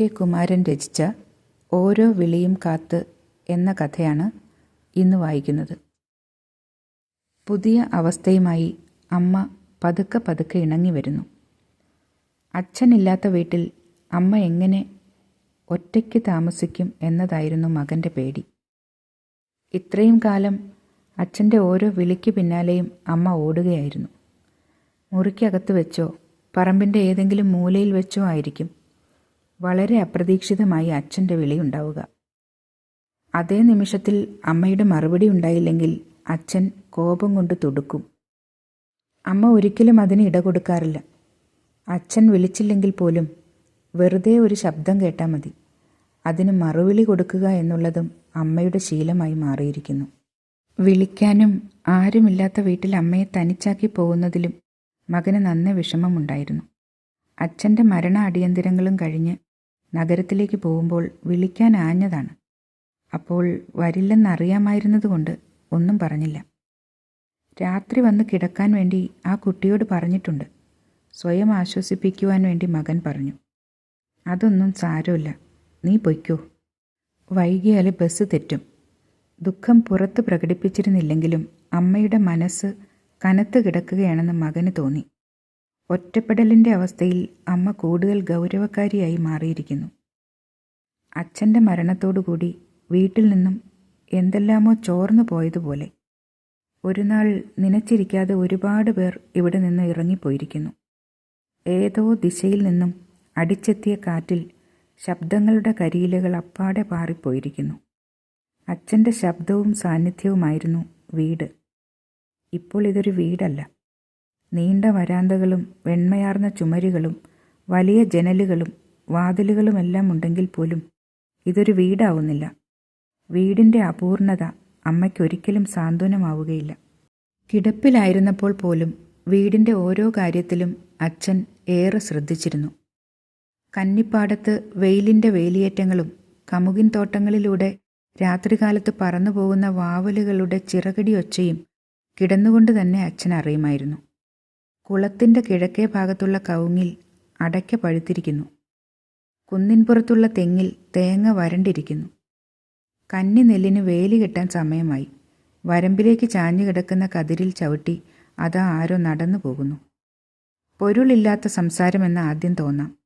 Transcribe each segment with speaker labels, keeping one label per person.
Speaker 1: K Kumaran രചിച്ച ഓരോ വിളിയും കാത്ത് എന്ന കഥയാണ് ഇന്ന് വായിക്കുന്നത്. പുതിയ അവസ്ഥയുമായി അമ്മ പതുക്കെ പതുക്കെ ഇണങ്ങി വരുന്നു. അച്ഛനില്ലാത്ത വീട്ടിൽ അമ്മ എങ്ങനെ ഒറ്റയ്ക്ക് താമസിക്കും എന്നതായിരുന്നു മകന്റെ പേടി. ഇത്രയും കാലം അച്ഛന്റെ ഓരോ വിളിക്ക് പിന്നാലെയും അമ്മ ഓടുകയായിരുന്നു. മുറിക്കകത്ത് വെച്ചോ പറമ്പിന്റെ ഏതെങ്കിലും മൂലയിൽ വെച്ചോ ആയിരിക്കും വളരെ അപ്രതീക്ഷിതമായി അച്ഛന്റെ വിളിയുണ്ടാവുക അതേ നിമിഷത്തിൽ അമ്മയുടെ മറുപടി ഉണ്ടായില്ലെങ്കിൽ അച്ഛൻ കോപം കൊണ്ട് തുടുക്കും. അമ്മ ഒരിക്കലും അതിന് ഇട കൊടുക്കാറില്ല. അച്ഛൻ വിളിച്ചില്ലെങ്കിൽ പോലും വെറുതെ ഒരു ശബ്ദം കേട്ടാൽ മതി. അതിന് മറുവിളി കൊടുക്കുക എന്നുള്ളതും അമ്മയുടെ ശീലമായി മാറിയിരിക്കുന്നു. വിളിക്കാനും ആരുമില്ലാത്ത വീട്ടിൽ അമ്മയെ തനിച്ചാക്കി പോകുന്നതിലും മകന് നന്ന വിഷമമുണ്ടായിരുന്നു. അച്ഛന്റെ മരണ അടിയന്തിരങ്ങളും കഴിഞ്ഞ് നഗരത്തിലേക്ക് പോകുമ്പോൾ വിളിക്കാൻ ആഞ്ഞതാണ്. അപ്പോൾ വരില്ലെന്നറിയാമായിരുന്നതുകൊണ്ട് ഒന്നും പറഞ്ഞില്ല. രാത്രി വന്ന് കിടക്കാൻ വേണ്ടി ആ കുട്ടിയോട് പറഞ്ഞിട്ടുണ്ട്. സ്വയം ആശ്വസിപ്പിക്കുവാൻ വേണ്ടി മകൻ പറഞ്ഞു. അതൊന്നും സാരമില്ല. നീ പൊയ്ക്കോ. വൈകിയാൽ ബസ് തെറ്റും. ദുഃഖം പുറത്ത് പ്രകടിപ്പിച്ചിരുന്നില്ലെങ്കിലും അമ്മയുടെ മനസ്സ് കനത്ത് കിടക്കുകയാണെന്ന് മകന് തോന്നി. ഒറ്റപ്പെടലിന്റെ അവസ്ഥയിൽ അമ്മ കൂടുതൽ ഗൗരവക്കാരിയായി മാറിയിരിക്കുന്നു. അച്ഛന്റെ മരണത്തോടുകൂടി വീട്ടിൽ നിന്നും എന്തെല്ലാമോ ചോർന്നു പോയതുപോലെ ഒരു നാൾ നനച്ചിരിക്കാതെ ഒരുപാട് പേർ ഇവിടെ നിന്ന് ഇറങ്ങിപ്പോയിരിക്കുന്നു. ഏതോ ദിശയിൽ നിന്നും അടിച്ചെത്തിയ കാറ്റിൽ ശബ്ദങ്ങളുടെ കരിയിലകൾ അപ്പാടെ പാറിപ്പോയിരിക്കുന്നു. അച്ഛന്റെ ശബ്ദവും സാന്നിധ്യവുമായിരുന്നു വീട്. ഇപ്പോൾ ഇതൊരു വീടല്ല. നീണ്ട വരാന്തകളും വെണ്മയാർന്ന ചുമരുകളും വലിയ ജനലുകളും വാതിലുകളുമെല്ലാം ഉണ്ടെങ്കിൽ പോലും ഇതൊരു വീടാവുന്നില്ല. വീടിന്റെ അപൂർണത അമ്മയ്ക്കൊരിക്കലും സാന്ത്വനമാവുകയില്ല. കിടപ്പിലായിരുന്നപ്പോൾ പോലും വീടിന്റെ ഓരോ കാര്യത്തിലും അച്ഛൻ ഏറെ ശ്രദ്ധിച്ചിരുന്നു. കന്നിപ്പാടത്ത് വെയിലിന്റെ വേലിയേറ്റങ്ങളും കമുകിൻ തോട്ടങ്ങളിലൂടെ രാത്രികാലത്ത് പറന്നുപോകുന്ന വാവലുകളുടെ ചിറകടിയൊച്ചയും കിടന്നുകൊണ്ട് തന്നെ അച്ഛൻ അറിയുമായിരുന്നു. കുളത്തിന്റെ കിഴക്കേ ഭാഗത്തുള്ള കവുങ്ങിൽ അടയ്ക്ക പഴുത്തിരിക്കുന്നു കുന്നിൻപുറത്തുള്ള തെങ്ങിൽ തേങ്ങ വരണ്ടിരിക്കുന്നു. കന്നി നെല്ലിന് വേലി കെട്ടാൻ സമയമായി. വരമ്പിലേക്ക് ചാഞ്ഞു കിടക്കുന്ന കതിരിൽ ചവിട്ടി അതാ ആരോ നടന്നു പോകുന്നു. പൊരുളില്ലാത്ത സംസാരമെന്ന് ആദ്യം തോന്നാം.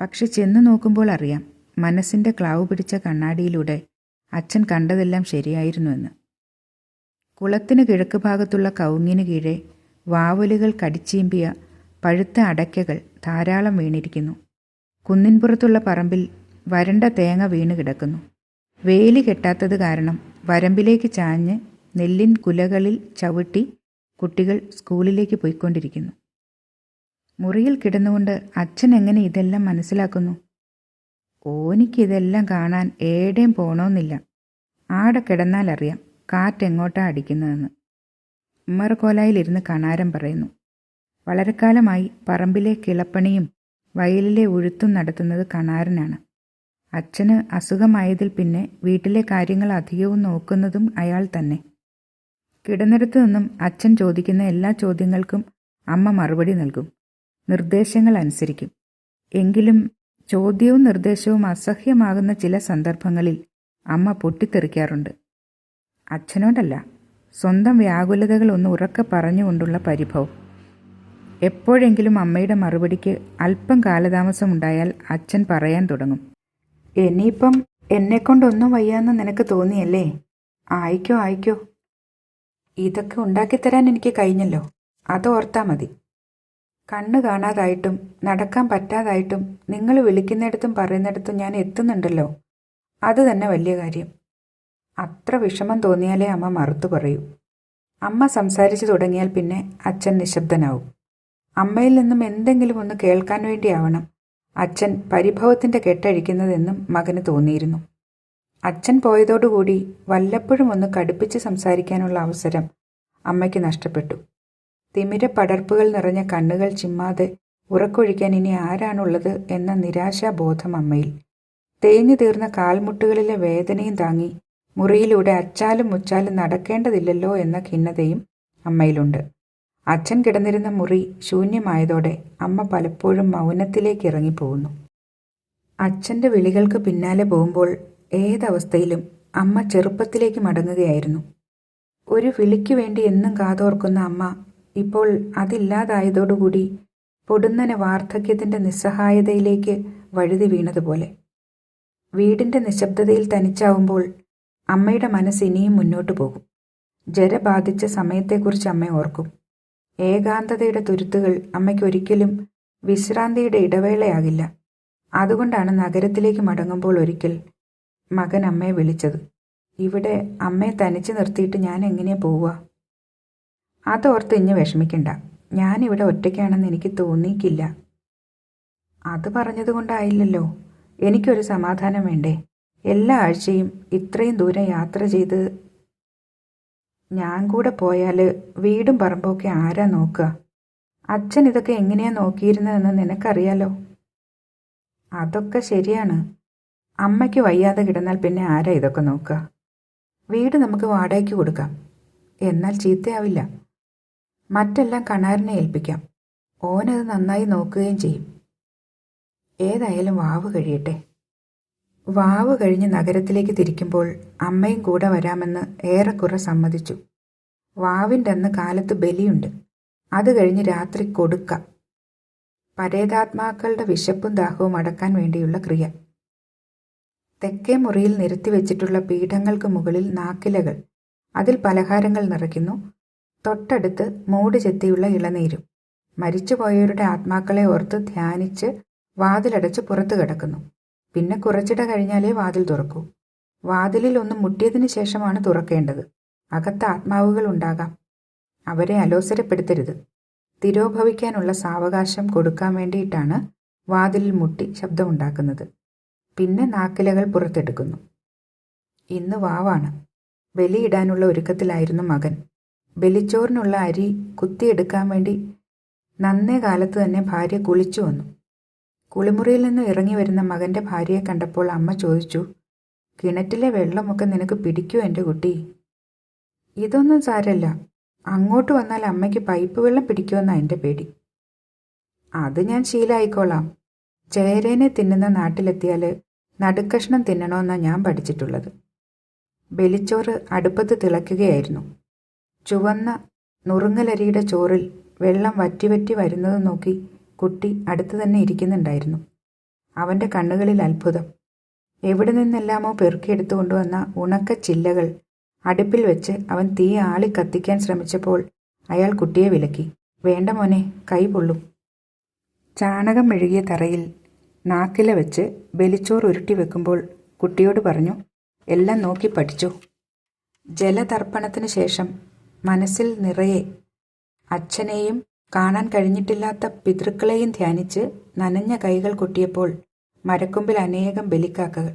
Speaker 1: പക്ഷെ ചെന്നു നോക്കുമ്പോൾ അറിയാം മനസ്സിന്റെ ക്ലാവ് പിടിച്ച കണ്ണാടിയിലൂടെ അച്ഛൻ കണ്ടതെല്ലാം ശരിയായിരുന്നുവെന്ന്. കുളത്തിന് കിഴക്ക് ഭാഗത്തുള്ള കവുങ്ങിന് കീഴെ വാവലുകൾ കടിച്ചീമ്പിയ പഴുത്ത അടയ്ക്കകൾ ധാരാളം വീണിരിക്കുന്നു. കുന്നിൻപുറത്തുള്ള പറമ്പിൽ വരണ്ട തേങ്ങ വീണ് കിടക്കുന്നു. വേലി കെട്ടാത്തത് കാരണം വരമ്പിലേക്ക് ചാഞ്ഞ് നെല്ലിൻ കുലകളിൽ ചവിട്ടി കുട്ടികൾ സ്കൂളിലേക്ക് പോയിക്കൊണ്ടിരിക്കുന്നു. മുറിയിൽ കിടന്നുകൊണ്ട് അച്ഛൻ എങ്ങനെ ഇതെല്ലാം മനസ്സിലാക്കുന്നു? ഓനിക്കിതെല്ലാം കാണാൻ ഏടേം പോണോന്നില്ല. ആടെ കിടന്നാലറിയാം കാറ്റെങ്ങോട്ടാ അടിക്കുന്നതെന്ന്. ഉമ്മറക്കോലായിലിരുന്ന് കണാരം പറയുന്നു. വളരെക്കാലമായി പറമ്പിലെ കിളപ്പണിയും വയലിലെ ഉഴുത്തും നടത്തുന്നത് കണാരനാണ്. അച്ഛന് അസുഖമായതിൽ പിന്നെ വീട്ടിലെ കാര്യങ്ങൾ അധികവും നോക്കുന്നതും അയാൾ തന്നെ. കിടന്നിടത്തു നിന്നും അച്ഛൻ ചോദിക്കുന്ന എല്ലാ ചോദ്യങ്ങൾക്കും അമ്മ മറുപടി നൽകും. നിർദ്ദേശങ്ങൾ അനുസരിക്കും. എങ്കിലും ചോദ്യവും നിർദ്ദേശവും അസഹ്യമാകുന്ന ചില സന്ദർഭങ്ങളിൽ അമ്മ പൊട്ടിത്തെറിക്കാറുണ്ട്. അച്ഛനോടല്ല സ്വന്തം വ്യാകുലതകൾ ഒന്ന് ഉറക്കെ പറഞ്ഞുകൊണ്ടുള്ള പരിഭവം. എപ്പോഴെങ്കിലും അമ്മയുടെ മറുപടിക്ക് അല്പം കാലതാമസം ഉണ്ടായാൽ അച്ഛൻ പറയാൻ തുടങ്ങും. ഇനിയിപ്പം എന്നെക്കൊണ്ടൊന്നും വയ്യാന്ന് നിനക്ക് തോന്നിയല്ലേ? ആയിക്കോ ആയിക്കോ. ഇതൊക്കെ ഉണ്ടാക്കിത്തരാൻ എനിക്ക് കഴിഞ്ഞല്ലോ. അത് ഓർത്താ മതി. കണ്ണു കാണാതായിട്ടും നടക്കാൻ പറ്റാതായിട്ടും നിങ്ങൾ വിളിക്കുന്നിടത്തും പറയുന്നിടത്തും ഞാൻ എത്തുന്നുണ്ടല്ലോ. അത് തന്നെ വലിയ കാര്യം. അത്ര വിഷമം തോന്നിയാലേ അമ്മ മറുത്തു പറയൂ. അമ്മ സംസാരിച്ചു തുടങ്ങിയാൽ പിന്നെ അച്ഛൻ നിശബ്ദനാവും. അമ്മയിൽ നിന്നും എന്തെങ്കിലും ഒന്ന് കേൾക്കാൻ വേണ്ടിയാവണം. അച്ഛൻ പരിഭവത്തിന്റെ കെട്ടഴിക്കുന്നതെന്നും മകന് തോന്നിയിരുന്നു. അച്ഛൻ പോയതോടുകൂടി വല്ലപ്പോഴും ഒന്ന് കടുപ്പിച്ച് സംസാരിക്കാനുള്ള അവസരം അമ്മയ്ക്ക് നഷ്ടപ്പെട്ടു. തിമിര പടർപ്പുകൾ നിറഞ്ഞ കണ്ണുകൾ ചിമ്മാതെ ഉറക്കൊഴിക്കാൻ ഇനി ആരാണുള്ളത് എന്ന നിരാശാബോധം അമ്മയിൽ. തേഞ്ഞു തീർന്ന കാൽമുട്ടുകളിലെ വേദനയും താങ്ങി മുറിയിലൂടെ അച്ചാലും മുച്ചാലും നടക്കേണ്ടതില്ലല്ലോ എന്ന ഖിന്നതയും അമ്മയിലുണ്ട്. അച്ഛൻ കിടന്നിരുന്ന മുറി ശൂന്യമായതോടെ അമ്മ പലപ്പോഴും മൗനത്തിലേക്ക് ഇറങ്ങിപ്പോകുന്നു. അച്ഛന്റെ വിളികൾക്ക് പിന്നാലെ പോകുമ്പോൾ ഏതവസ്ഥയിലും അമ്മ ചെറുപ്പത്തിലേക്ക് മടങ്ങുകയായിരുന്നു. ഒരു വിളിക്ക് വേണ്ടി എന്നും കാതോർക്കുന്ന അമ്മ ഇപ്പോൾ അതില്ലാതായതോടുകൂടി പൊടുന്നനെ വാർദ്ധക്യത്തിന്റെ നിസ്സഹായതയിലേക്ക് വഴുതി വീണതുപോലെ. വീടിന്റെ നിശബ്ദതയിൽ തനിച്ചാവുമ്പോൾ അമ്മയുടെ മനസ്സ് ഇനിയും മുന്നോട്ടു പോകും. ജര ബാധിച്ച സമയത്തെക്കുറിച്ച് അമ്മ ഓർക്കും. ഏകാന്തതയുടെ തുരുത്തുകൾ അമ്മയ്ക്ക് ഒരിക്കലും വിശ്രാന്തിയുടെ ഇടവേളയാകില്ല. അതുകൊണ്ടാണ് നഗരത്തിലേക്ക് മടങ്ങുമ്പോൾ ഒരിക്കൽ മകൻ അമ്മയെ വിളിച്ചത്. ഇവിടെ അമ്മയെ തനിച്ച് നിർത്തിയിട്ട് ഞാൻ എങ്ങനെയാ പോവുക? അതോർത്ത് ഇഞ്ഞ് വിഷമിക്കണ്ട. ഞാനിവിടെ ഒറ്റയ്ക്കാണെന്ന് എനിക്ക് തോന്നിയിക്കില്ല. അത് പറഞ്ഞതുകൊണ്ടായില്ലല്ലോ. എനിക്കൊരു സമാധാനം വേണ്ടേ? എല്ലാ ആഴ്ചയും ഇത്രയും ദൂരം യാത്ര ചെയ്ത് ഞാൻ കൂടെ പോയാൽ വീടും പറമ്പൊക്കെ ആരാ നോക്കുക അച്ഛൻ ഇതൊക്കെ എങ്ങനെയാ നോക്കിയിരുന്നതെന്ന് നിനക്കറിയാലോ? അതൊക്കെ ശരിയാണ്. അമ്മയ്ക്ക് വയ്യാതെ കിടന്നാൽ പിന്നെ ആരാ ഇതൊക്കെ നോക്കുക വീട് നമുക്ക് വാടകയ്ക്ക് കൊടുക്കാം. എന്നാൽ ചീത്തയാവില്ല. മറ്റെല്ലാം കണാറിനെ ഏൽപ്പിക്കാം. ഓനത് നന്നായി നോക്കുകയും ചെയ്യും. ഏതായാലും വാവ് കഴിയട്ടെ. വാവ് കഴിഞ്ഞ് നഗരത്തിലേക്ക് തിരിക്കുമ്പോൾ അമ്മയും കൂടെ വരാമെന്ന് ഏറെക്കുറെ സമ്മതിച്ചു. വാവിന്റെ അന്ന് കാലത്ത് ബലിയുണ്ട്. അത് കഴിഞ്ഞ് രാത്രി കൊടുക്ക. പരേതാത്മാക്കളുടെ വിശപ്പും ദാഹവും അടക്കാൻ വേണ്ടിയുള്ള ക്രിയ. തെക്കേ മുറിയിൽ നിരത്തി വെച്ചിട്ടുള്ള പീഠങ്ങൾക്ക് മുകളിൽ നാക്കിലകൾ. അതിൽ പലഹാരങ്ങൾ നിറയ്ക്കുന്നു. തൊട്ടടുത്ത് മൂട് ചെത്തിയുള്ള ഇളനീരും. മരിച്ചുപോയവരുടെ ആത്മാക്കളെ ഓർത്ത് ധ്യാനിച്ച് വാതിലടച്ച് പുറത്തു കിടക്കുന്നു. പിന്നെ കുറച്ചിട കഴിഞ്ഞാലേ വാതിൽ തുറക്കൂ. വാതിലിൽ ഒന്ന് മുട്ടിയതിനു ശേഷമാണ് തുറക്കേണ്ടത്. അകത്ത് ആത്മാവുകൾ ഉണ്ടാകാം. അവരെ അലോസരപ്പെടുത്തരുത്. തിരോഭവിക്കാനുള്ള സാവകാശം കൊടുക്കാൻ വേണ്ടിയിട്ടാണ് വാതിലിൽ മുട്ടി ശബ്ദമുണ്ടാക്കുന്നത്. പിന്നെ നാക്കിലകൾ പുറത്തെടുക്കുന്നു. ഇന്ന് വാവാണ്. ബലിയിടാനുള്ള ഒരുക്കത്തിലായിരുന്നു മകൻ. ബലിച്ചോറിനുള്ള അരി കുത്തിയെടുക്കാൻ വേണ്ടി നന്നേ കാലത്ത് തന്നെ ഭാര്യ കുളിച്ചു വന്നു കുളിമുറിയിൽ നിന്ന് ഇറങ്ങി വരുന്ന മകന്റെ ഭാര്യയെ കണ്ടപ്പോൾ അമ്മ ചോദിച്ചു കിണറ്റിലെ വെള്ളമൊക്കെ നിനക്ക് പിടിക്കൂ എന്റെ കുട്ടി? ഇതൊന്നും സാരല്ല. അങ്ങോട്ട് വന്നാൽ അമ്മയ്ക്ക് പൈപ്പ് വെള്ളം പിടിക്കുമെന്നാ എന്റെ പേടി. അത് ഞാൻ ശീലമായിക്കോളാം ചേരേനെ തിന്നുന്ന നാട്ടിലെത്തിയാൽ നടുക്കഷ്ണം തിന്നണമെന്നാണ് ഞാൻ പഠിച്ചിട്ടുള്ളത്. ബലിച്ചോറ് അടുപ്പത്ത് തിളയ്ക്കുകയായിരുന്നു. ചുവന്ന നുറുങ്ങലരിയുടെ ചോറിൽ വെള്ളം വറ്റിവറ്റി വറ്റി വരുന്നത് നോക്കി കുട്ടി അടുത്തു തന്നെ ഇരിക്കുന്നുണ്ടായിരുന്നു. അവന്റെ കണ്ണുകളിൽ അത്ഭുതം. എവിടെ നിന്നെല്ലാമോ പെറുക്കിയെടുത്തു കൊണ്ടുവന്ന ഉണക്ക ചില്ലകൾ അടുപ്പിൽ വെച്ച് അവൻ തീ ആളി കത്തിക്കാൻ ശ്രമിച്ചപ്പോൾ അയാൾ കുട്ടിയെ വിലക്കി. വേണ്ട മോനെ കൈ പൊള്ളും. ചാണകം മെഴുകിയ തറയിൽ നാക്കില വെച്ച് ബലിച്ചോർ ഉരുട്ടി വെക്കുമ്പോൾ കുട്ടിയോട് പറഞ്ഞു എല്ലാം നോക്കി പഠിച്ചു. ജലതർപ്പണത്തിന് ശേഷം മനസ്സിൽ നിറയെ അച്ഛനെയും കാണാൻ കഴിഞ്ഞിട്ടില്ലാത്ത പിതൃക്കളെയും ധ്യാനിച്ച് നനഞ്ഞ കൈകൾ കൊട്ടിയപ്പോൾ മരക്കൊമ്പിൽ അനേകം ബലിക്കാക്കകൾ.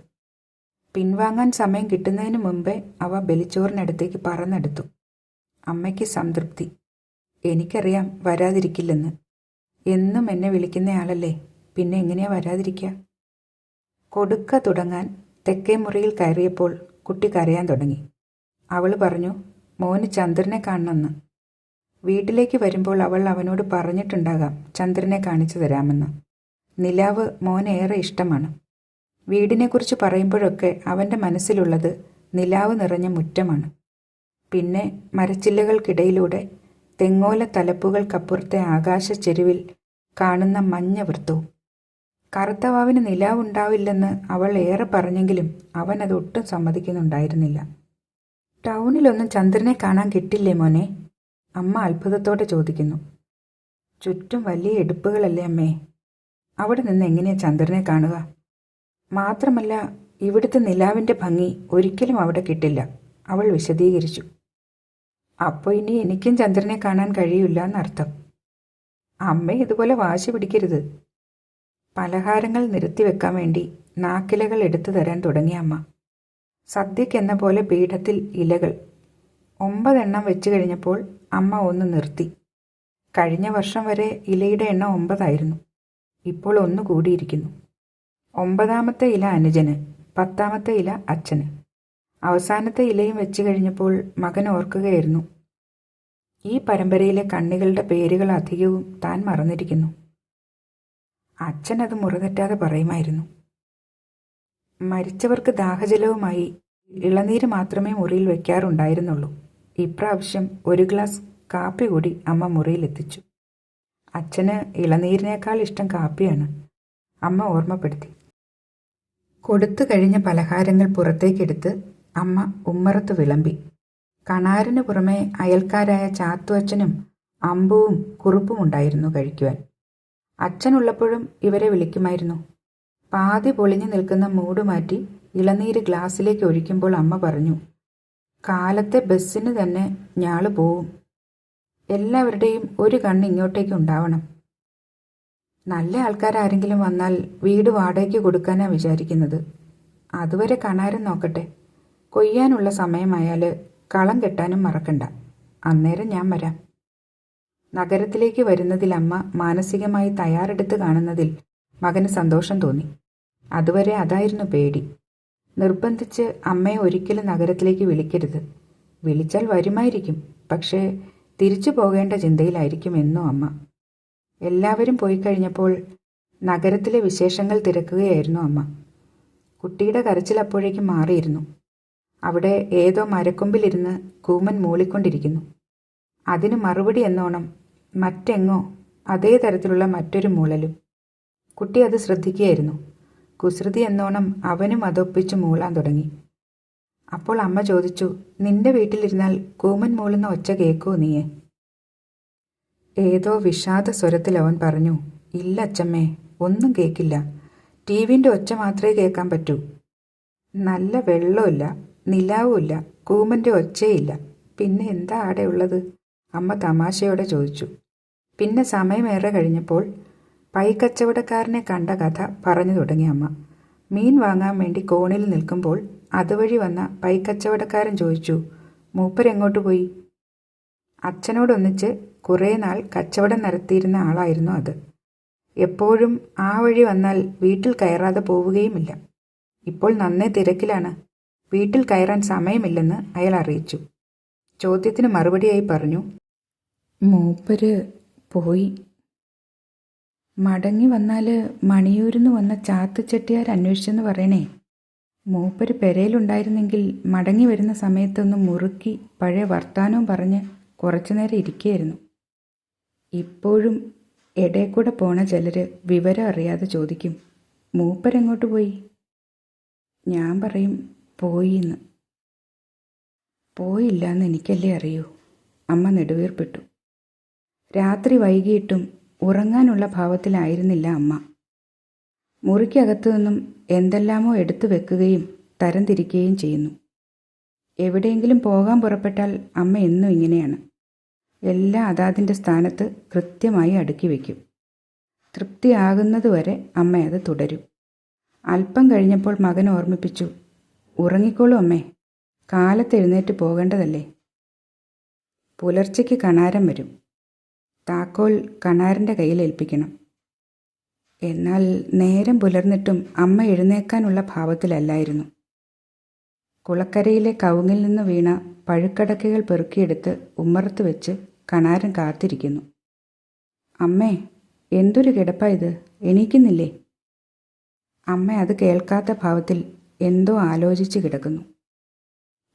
Speaker 1: പിൻവാങ്ങാൻ സമയം കിട്ടുന്നതിന് മുമ്പേ അവ ബലിച്ചോറിനടുത്തേക്ക് പറന്നെടുത്തു. അമ്മയ്ക്ക് സംതൃപ്തി. എനിക്കറിയാം വരാതിരിക്കില്ലെന്ന്. എന്നും എന്നെ വിളിക്കുന്നയാളല്ലേ പിന്നെ എങ്ങനെയാ വരാതിരിക്കുക കൊടുക്ക തുടങ്ങാൻ തെക്കേ മുറിയിൽ കയറിയപ്പോൾ കുട്ടി കരയാൻ തുടങ്ങി. അവൾ പറഞ്ഞു മോന് ചന്ദ്രനെ കാണണമെന്ന്. വീട്ടിലേക്ക് വരുമ്പോൾ അവൾ അവനോട് പറഞ്ഞിട്ടുണ്ടാകാം ചന്ദ്രനെ കാണിച്ചു തരാമെന്ന്. നിലാവ് മോനേറെ ഇഷ്ടമാണ്. വീടിനെക്കുറിച്ച് പറയുമ്പോഴൊക്കെ അവന്റെ മനസ്സിലുള്ളത് നിലാവ് നിറഞ്ഞ മുറ്റമാണ്. പിന്നെ മരച്ചില്ലകൾക്കിടയിലൂടെ തെങ്ങോല തലപ്പുകൾക്കപ്പുറത്തെ ആകാശച്ചെരുവിൽ കാണുന്ന മഞ്ഞ വൃത്തവും. കറുത്തവാവിന് നിലാവുണ്ടാവില്ലെന്ന് അവൾ ഏറെ പറഞ്ഞെങ്കിലും അവൻ അത് ഒട്ടും സമ്മതിക്കുന്നുണ്ടായിരുന്നില്ല. ടൗണിലൊന്നും ചന്ദ്രനെ കാണാൻ കിട്ടില്ലേ മോനെ? അമ്മ അത്ഭുതത്തോടെ ചോദിക്കുന്നു. ചുറ്റും വലിയ എടുപ്പുകളല്ലേ അമ്മേ? അവിടെ നിന്ന് എങ്ങനെയാ ചന്ദ്രനെ കാണുക? മാത്രമല്ല ഇവിടുത്തെ നിലാവിന്റെ ഭംഗി ഒരിക്കലും അവിടെ കിട്ടില്ല അവൾ വിശദീകരിച്ചു. അപ്പോൾ ഇനി എനിക്കും ചന്ദ്രനെ കാണാൻ കഴിയില്ല എന്നർത്ഥം. അമ്മ ഇതുപോലെ വാശി പിടിക്കരുത്. പലഹാരങ്ങൾ നിരത്തി വെക്കാൻ വേണ്ടി നാക്കിലകൾ എടുത്തു തരാൻ തുടങ്ങിയ അമ്മ. സദ്യക്കെന്ന പോലെ പീഠത്തിൽ ഇലകൾ ഒമ്പതെണ്ണം വെച്ച് കഴിഞ്ഞപ്പോൾ അമ്മ ഒന്ന് നിർത്തി. കഴിഞ്ഞ വർഷം വരെ ഇലയുടെ എണ്ണം ഒമ്പതായിരുന്നു. ഇപ്പോൾ ഒന്ന് കൂടിയിരിക്കുന്നു. ഒമ്പതാമത്തെ ഇല അനുജന് പത്താമത്തെ ഇല അച്ഛന്. അവസാനത്തെ ഇലയും വെച്ച് കഴിഞ്ഞപ്പോൾ മകൻ ഓർക്കുകയായിരുന്നു. ഈ പരമ്പരയിലെ കണ്ണികളുടെ പേരുകൾ അധികവും താൻ മറന്നിരിക്കുന്നു. അച്ഛൻ അത് മുറതെറ്റാതെ പറയുമായിരുന്നു. മരിച്ചവർക്ക് ദാഹജലവുമായി ഇളനീര് മാത്രമേ മുറിയിൽ വെക്കാറുണ്ടായിരുന്നുള്ളൂ. ഇപ്രാവശ്യം ഒരു ഗ്ലാസ് കാപ്പി കൂടി അമ്മ മുറിയിലെത്തിച്ചു. അച്ഛന് ഇളനീരിനേക്കാൾ ഇഷ്ടം കാപ്പിയാണ്. അമ്മ ഓർമ്മപ്പെടുത്തി. കൊടുത്തു കഴിഞ്ഞ പലഹാരങ്ങൾ പുറത്തേക്കെടുത്ത് അമ്മ ഉമ്മറത്ത് വിളമ്പി. കണാറിന് പുറമെ അയൽക്കാരായ ചാത്തുവച്ചനും അമ്പുവും കുറുപ്പും ഉണ്ടായിരുന്നു കഴിക്കുവാൻ. അച്ഛനുള്ളപ്പോഴും ഇവരെ വിളിക്കുമായിരുന്നു. പാതി പൊളിഞ്ഞു നിൽക്കുന്ന മൂട് മാറ്റി ഇളനീര് ഗ്ലാസ്സിലേക്ക് ഒഴിക്കുമ്പോൾ അമ്മ പറഞ്ഞു കാലത്തെ ബസ്സിന് തന്നെ ഞാൾ പോവും. എല്ലാവരുടെയും ഒരു കണ്ണ് ഇങ്ങോട്ടേക്ക് ഉണ്ടാവണം. നല്ല ആൾക്കാരാരെങ്കിലും വന്നാൽ വീട് വാടകയ്ക്ക് കൊടുക്കാനാ വിചാരിക്കുന്നത്. അതുവരെ കാണാരും നോക്കട്ടെ. കൊയ്യാനുള്ള സമയമായാൽ കളം കെട്ടാനും മറക്കണ്ട. അന്നേരം ഞാൻ വരാം. നഗരത്തിലേക്ക് വരുന്നതിൽ അമ്മ മാനസികമായി തയ്യാറെടുത്ത് കാണുന്നതിൽ മകന് സന്തോഷം തോന്നി. അതുവരെ അതായിരുന്നു പേടി. നിർബന്ധിച്ച് അമ്മയെ ഒരിക്കലും നഗരത്തിലേക്ക് വിളിക്കരുത്. വിളിച്ചാൽ വരുമായിരിക്കും പക്ഷേ തിരിച്ചു പോകേണ്ട ചിന്തയിലായിരിക്കും എന്നും അമ്മ. എല്ലാവരും പോയി കഴിഞ്ഞപ്പോൾ നഗരത്തിലെ വിശേഷങ്ങൾ തിരക്കുകയായിരുന്നു അമ്മ. കുട്ടിയുടെ കരച്ചിൽ അപ്പോഴേക്കും മാറിയിരുന്നു. അവിടെ ഏതോ മരക്കൊമ്പിലിരുന്ന് കൂമൻ മൂളിക്കൊണ്ടിരിക്കുന്നു. അതിന് മറുപടി എന്നോണം മറ്റെങ്ങോ അതേ തരത്തിലുള്ള മറ്റൊരു മൂളലും. കുട്ടി അത് ശ്രദ്ധിക്കുകയായിരുന്നു. കുസൃതി എന്നോണം അവനും അതൊപ്പിച്ചു മൂളാൻ തുടങ്ങി. അപ്പോൾ അമ്മ ചോദിച്ചു നിന്റെ വീട്ടിലിരുന്നാൽ കൂമൻ മൂളുന്ന ഒച്ച കേൾക്കൂ നീയെ? ഏതോ വിഷാദ സ്വരത്തിൽ അവൻ പറഞ്ഞു ഇല്ല അച്ചമ്മേ ഒന്നും കേൾക്കില്ല. ടി വിന്റെ ഒച്ച മാത്രമേ കേൾക്കാൻ പറ്റൂ. നല്ല വെള്ളമില്ല നിലാവുമില്ല കൂമന്റെ ഒച്ചയില്ല പിന്നെ എന്താ ആടെ ഉള്ളത്? അമ്മ തമാശയോടെ ചോദിച്ചു. പിന്നെ സമയമേറെ കഴിഞ്ഞപ്പോൾ പൈക്കച്ചവടക്കാരനെ കണ്ട കഥ പറഞ്ഞു തുടങ്ങി അമ്മ. മീൻ വാങ്ങാൻ വേണ്ടി കോണിൽ നിൽക്കുമ്പോൾ അതുവഴി വന്ന പൈക്കച്ചവടക്കാരൻ ചോദിച്ചു മൂപ്പരെങ്ങോട്ട് പോയി? അച്ഛനോടൊന്നിച്ച് കുറേ നാൾ കച്ചവടം നടത്തിയിരുന്ന ആളായിരുന്നു അത്. എപ്പോഴും ആ വഴി വന്നാൽ വീട്ടിൽ കയറാതെ പോവുകയുമില്ല. ഇപ്പോൾ നന്നേ തിരക്കിലാണ്. വീട്ടിൽ കയറാൻ സമയമില്ലെന്ന് അയാൾ അറിയിച്ചു. ചോദ്യത്തിന് മറുപടിയായി പറഞ്ഞു മൂപ്പര് പോയി മടങ്ങി വന്നാൽ മണിയൂരിന്ന് വന്ന ചാത്ത് ചെട്ടിയാർ അന്വേഷിച്ചെന്ന് പറയണേ. മൂപ്പര് പെരയിലുണ്ടായിരുന്നെങ്കിൽ മടങ്ങി വരുന്ന സമയത്തൊന്ന് മുറുക്കി പഴയ വർത്താനവും പറഞ്ഞ് കുറച്ചു നേരം ഇരിക്കുകയായിരുന്നു ഇപ്പോഴും ഇടയിൽ പോണ ചിലർ വിവരം അറിയാതെ ചോദിക്കും മൂപ്പരെങ്ങോട്ട് പോയി? ഞാൻ പറയും പോയിന്ന്. പോയില്ല എന്ന് എനിക്കല്ലേ അറിയൂ. അമ്മ നെടുവീർപ്പെട്ടു. രാത്രി വൈകിയിട്ടും ഉറങ്ങാനുള്ള ഭാവത്തിലായിരുന്നില്ല അമ്മ. മുറിക്കകത്തു നിന്നും എന്തെല്ലാമോ എടുത്തു വെക്കുകയും തരംതിരിക്കുകയും ചെയ്യുന്നു. എവിടെയെങ്കിലും പോകാൻ പുറപ്പെട്ടാൽ അമ്മ എന്നും ഇങ്ങനെയാണ്. എല്ലാ അതാതിന്റെ സ്ഥാനത്ത് കൃത്യമായി അടുക്കി വയ്ക്കും തൃപ്തിയാകുന്നതുവരെ അമ്മ അത് തുടരും. അല്പം കഴിഞ്ഞപ്പോൾ മകൻ ഓർമ്മിപ്പിച്ചു ഉറങ്ങിക്കോളൂ അമ്മേ കാലത്തെഴുന്നേറ്റ് പോകേണ്ടതല്ലേ? പുലർച്ചയ്ക്ക് കണാരം വരും. താക്കോൽ കണാരന്റെ കയ്യിൽ ഏൽപ്പിക്കണം. എന്നാൽ നേരം പുലർന്നിട്ടും അമ്മ എഴുന്നേക്കാനുള്ള ഭാവത്തിലല്ലായിരുന്നു. കുളക്കരയിലെ കവുങ്ങിൽ നിന്ന് വീണ പഴുക്കടക്കകൾ പെറുക്കിയെടുത്ത് ഉമ്മറത്ത് വെച്ച് കണാരൻ കാത്തിരിക്കുന്നു. അമ്മേ എന്തൊരു കിടപ്പാ ഇത്? എണീക്കുന്നില്ലേ? അമ്മ അത് കേൾക്കാത്ത ഭാവത്തിൽ എന്തോ ആലോചിച്ച് കിടക്കുന്നു.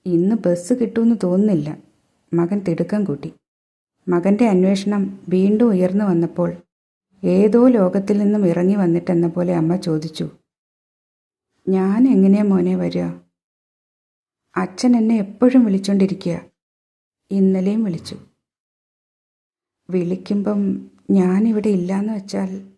Speaker 1: ഇന്ന് ബസ് കിട്ടുമെന്ന് തോന്നുന്നില്ല. മകൻ തിടുക്കം കൂട്ടി. മകന്റെ അന്വേഷണം വീണ്ടും ഉയർന്നു വന്നപ്പോൾ ഏതോ ലോകത്തിൽ നിന്നും ഇറങ്ങി വന്നിട്ടെന്ന പോലെ അമ്മ ചോദിച്ചു. ഞാൻ എങ്ങനെയാ മോനെ വരിക? അച്ഛൻ എന്നെ എപ്പോഴും വിളിച്ചോണ്ടിരിക്കുക ഇന്നലെയും വിളിച്ചു. വിളിക്കുമ്പം ഞാനിവിടെ ഇല്ലാന്ന് വെച്ചാൽ